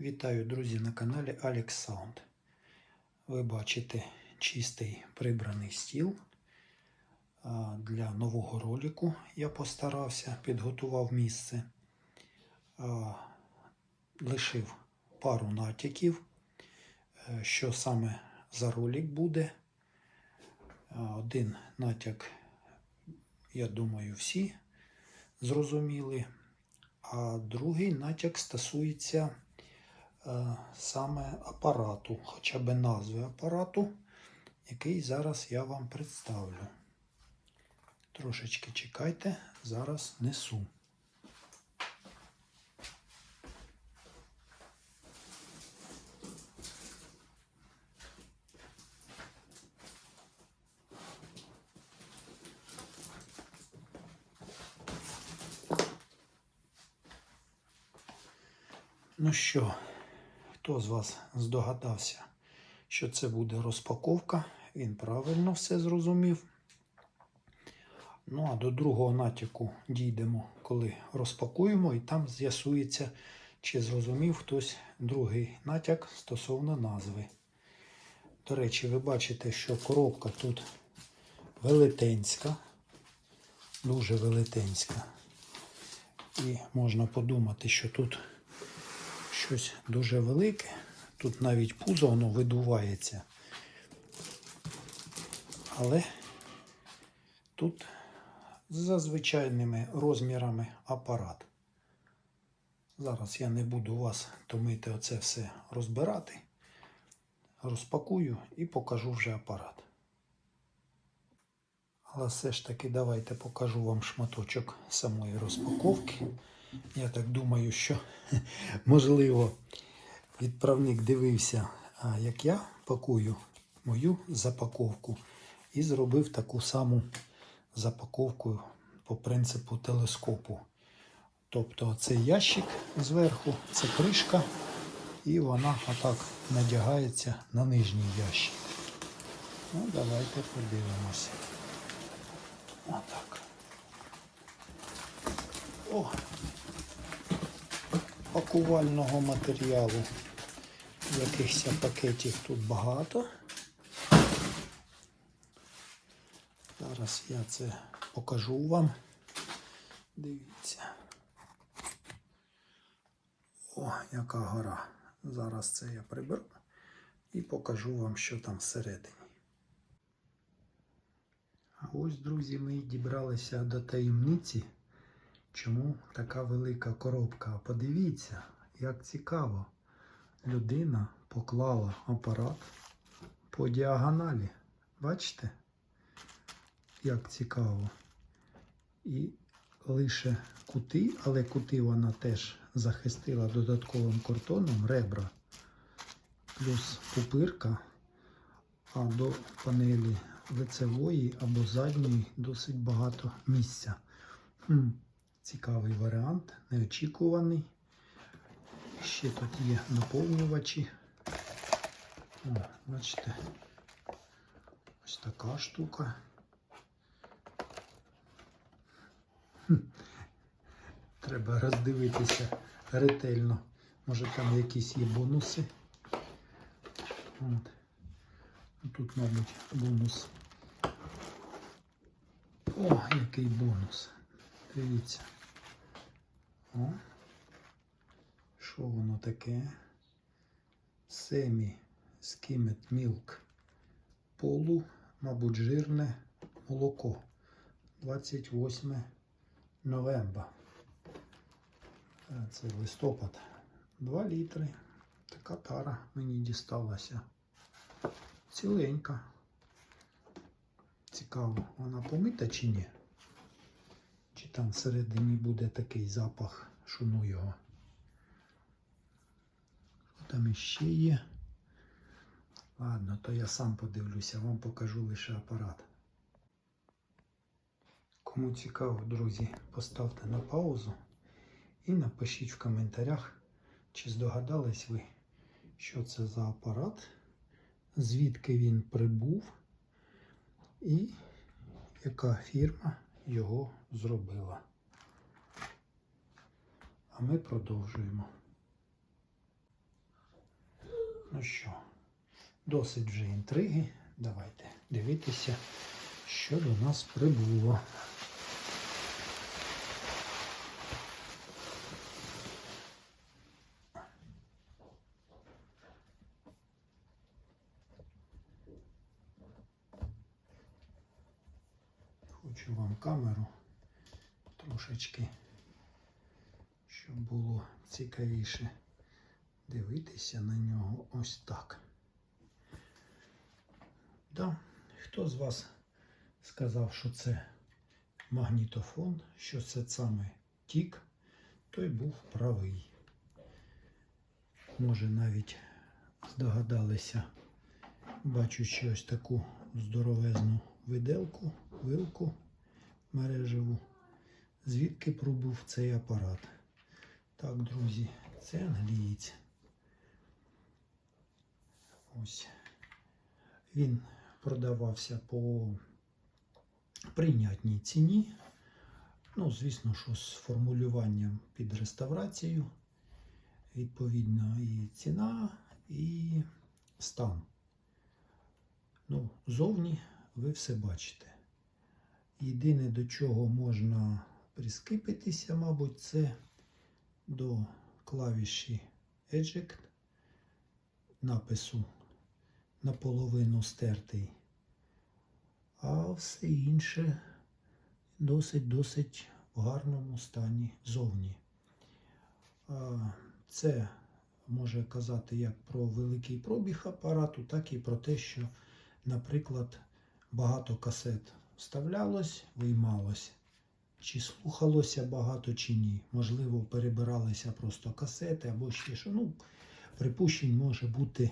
Вітаю, друзі, на каналі Alex Sound. Ви бачите чистий прибраний стіл. Для нового ролику я постарався, підготував місце. Лишив пару натяків, е, що саме за ролик буде. Один натяк, я думаю, всі зрозуміли. А другий натяк стосується саме апарату, хоча б назви апарату, який зараз я вам представлю. Трошечки чекайте, зараз несу. Ну що, хто з вас здогадався, що це буде розпаковка? Він правильно все зрозумів. Ну, а до другого натяку дійдемо, коли розпакуємо, і там з'ясується, чи зрозумів хтось другий натяк стосовно назви. До речі, ви бачите, що коробка тут велетенська, дуже велетенська. І можна подумати, що тут щось дуже велике. Тут навіть пузо воно видувається. Але тут за звичайними розмірами апарат. Зараз я не буду вас томити оце все розбирати. Розпакую і покажу вже апарат. Але все ж таки давайте покажу вам шматочок самої розпаковки. Я так думаю, що можливо відправник дивився, як я пакую мою запаковку і зробив таку саму запаковку по принципу телескопу. Тобто цей ящик зверху, це кришка, і вона отак надягається на нижній ящик. Ну, давайте подивимося. Отак. О, пакувального матеріалу. Якихось пакетів тут багато. Зараз я це покажу вам. Дивіться. О, яка гора. Зараз це я приберу і покажу вам, що там всередині. Ось, друзі, ми дібралися до таємниці. Чому така велика коробка? Подивіться, як цікаво. Людина поклала апарат по діагоналі. Бачите? Як цікаво. І лише кути, але кути вона теж захистила додатковим картоном ребра, плюс пупирка, а до панелі лицевої або задньої досить багато місця. Цікавий варіант, неочікуваний. Ще тут є наповнювачі. О, бачите, ось така штука. Треба роздивитися ретельно. Може там якісь є бонуси. От. Тут, мабуть, бонус. О, який бонус. Дивіться. О, що воно таке? Семі скімет мілк. Полу, мабуть, жирне молоко. 28 новембра. Е, Це листопад. 2 літри. Така тара мені дісталася. Ціленька. Цікаво, вона помита чи ні? Там всередині буде такий запах, шуну його. Там іще є. Ладно, то я сам подивлюся, вам покажу лише апарат. Кому цікаво, друзі, поставте на паузу і напишіть в коментарях, чи здогадались ви, що це за апарат, звідки він прибув і яка фірма його зробила. А ми продовжуємо. Ну що, досить вже інтриги. Давайте дивитися, що до нас прибуло. Трошечки, щоб було цікавіше дивитися на нього ось так. Да. Хто з вас сказав, що це магнітофон, що це саме тік, той був правий. Може навіть здогадалися, бачучи ось таку здоровезну виделку, вилку мережеву, звідки пробув цей апарат. Так, друзі, це англієць. Ось. Він продавався по прийнятній ціні. Ну, звісно, що з формулюванням під реставрацію. Відповідно, і ціна, і стан. Ну, зовні ви все бачите. Єдине, до чого можна прискипитися, мабуть, це до клавіші Eject напису наполовину стертий. А все інше досить-досить в гарному стані зовні. Це може казати як про великий пробіг апарату, так і про те, що, наприклад, багато касет вставлялось, виймалось. Чи слухалося багато, чи ні. Можливо, перебиралися просто касети або ще що. Ну, припущень може бути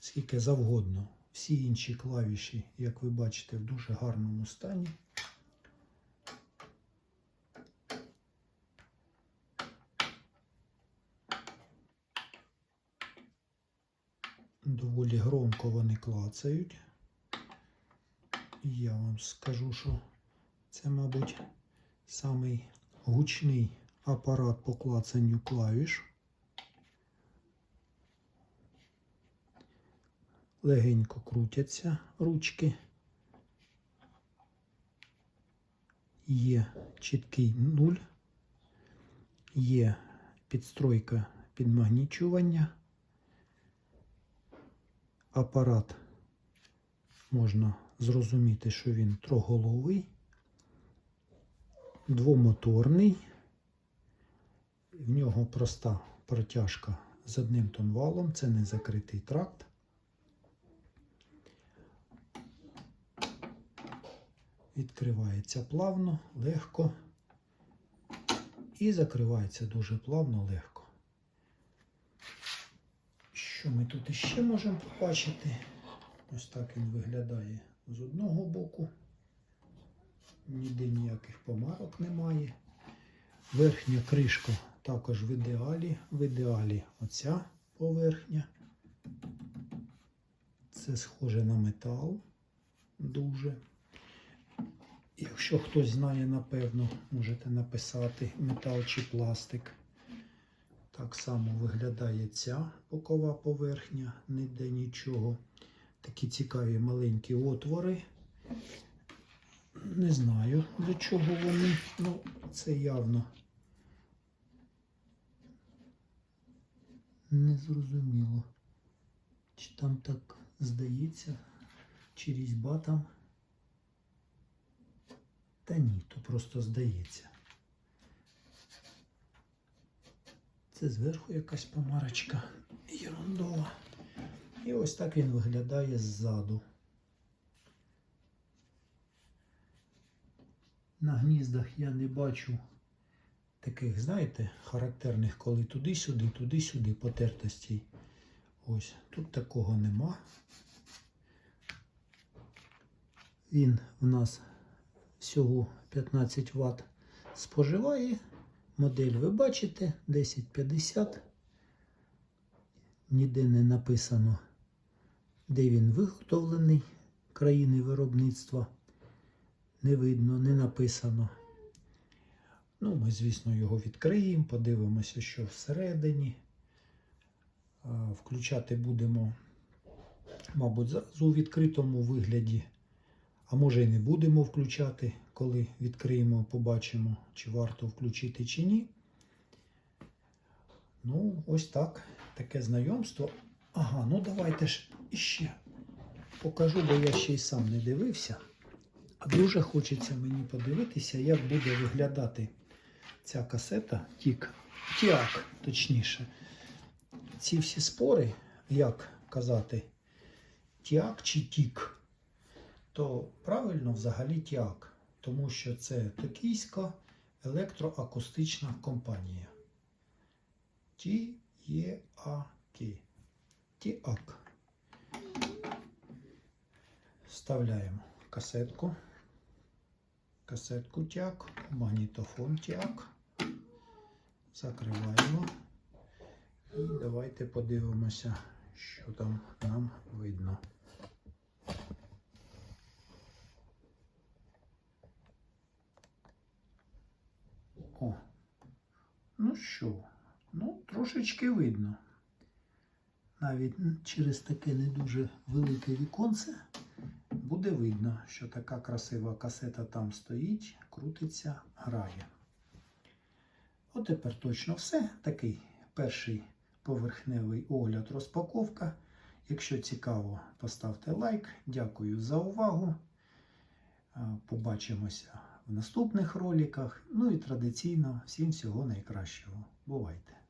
скільки завгодно. Всі інші клавіші, як ви бачите, в дуже гарному стані. Доволі громко вони клацають. Я вам скажу, що це, мабуть, самий гучний апарат по клацанню клавіш. Легенько крутяться ручки. Є чіткий нуль, є підстройка підмагнічування. Апарат можна зрозуміти, що він троголовий, двомоторний. В нього проста протяжка з одним тонвалом, це не закритий тракт. Відкривається плавно, легко і закривається дуже плавно, легко. Що ми тут іще можемо побачити? Ось так він виглядає з одного боку. Ніде ніяких помарок немає. Верхня кришка також в ідеалі. В ідеалі оця поверхня. Це схоже на метал. Дуже. Якщо хтось знає, напевно, можете написати метал чи пластик. Так само виглядає ця бокова поверхня, ніде нічого. Такі цікаві маленькі отвори. Не знаю, для чого вони. Ну, це явно не зрозуміло. Чи там так здається, чи різьба там. Та ні, то просто здається. Це зверху якась помарочка ерундова. І ось так він виглядає ззаду. На гніздах я не бачу таких, знаєте, характерних, коли туди-сюди, туди-сюди потертостей. Ось, тут такого нема. Він в нас всього 15 Вт споживає. Модель ви бачите 1050. Ніде не написано, де він виготовлений країни виробництва. Не видно, не написано. Ну, ми, звісно, його відкриємо, подивимося, що всередині. Включати будемо, мабуть, зразу у відкритому вигляді. А може і не будемо включати, коли відкриємо, побачимо, чи варто включити, чи ні. Ну, ось так. Таке знайомство. Ага, ну давайте ж іще покажу, бо я ще й сам не дивився. Дуже хочеться мені подивитися, як буде виглядати ця касета Тік. Тіак, точніше. Ці всі спори, як казати, Тіак чи Тік, то правильно взагалі Тіак, тому що це токійська електроакустична компанія. Ті-Є-А-Ки. Тіак. Вставляємо касетку. Касетку тяк, магнітофон тяк. Закриваємо. І давайте подивимося, що там нам видно. О, ну що, ну, трошечки видно. Навіть через таке не дуже велике віконце буде видно, що така красива касета там стоїть, крутиться, грає. От тепер точно все. Такий перший поверхневий огляд розпаковка. Якщо цікаво, поставте лайк. Дякую за увагу. Побачимося в наступних роликах. Ну і традиційно всім всього найкращого. Бувайте!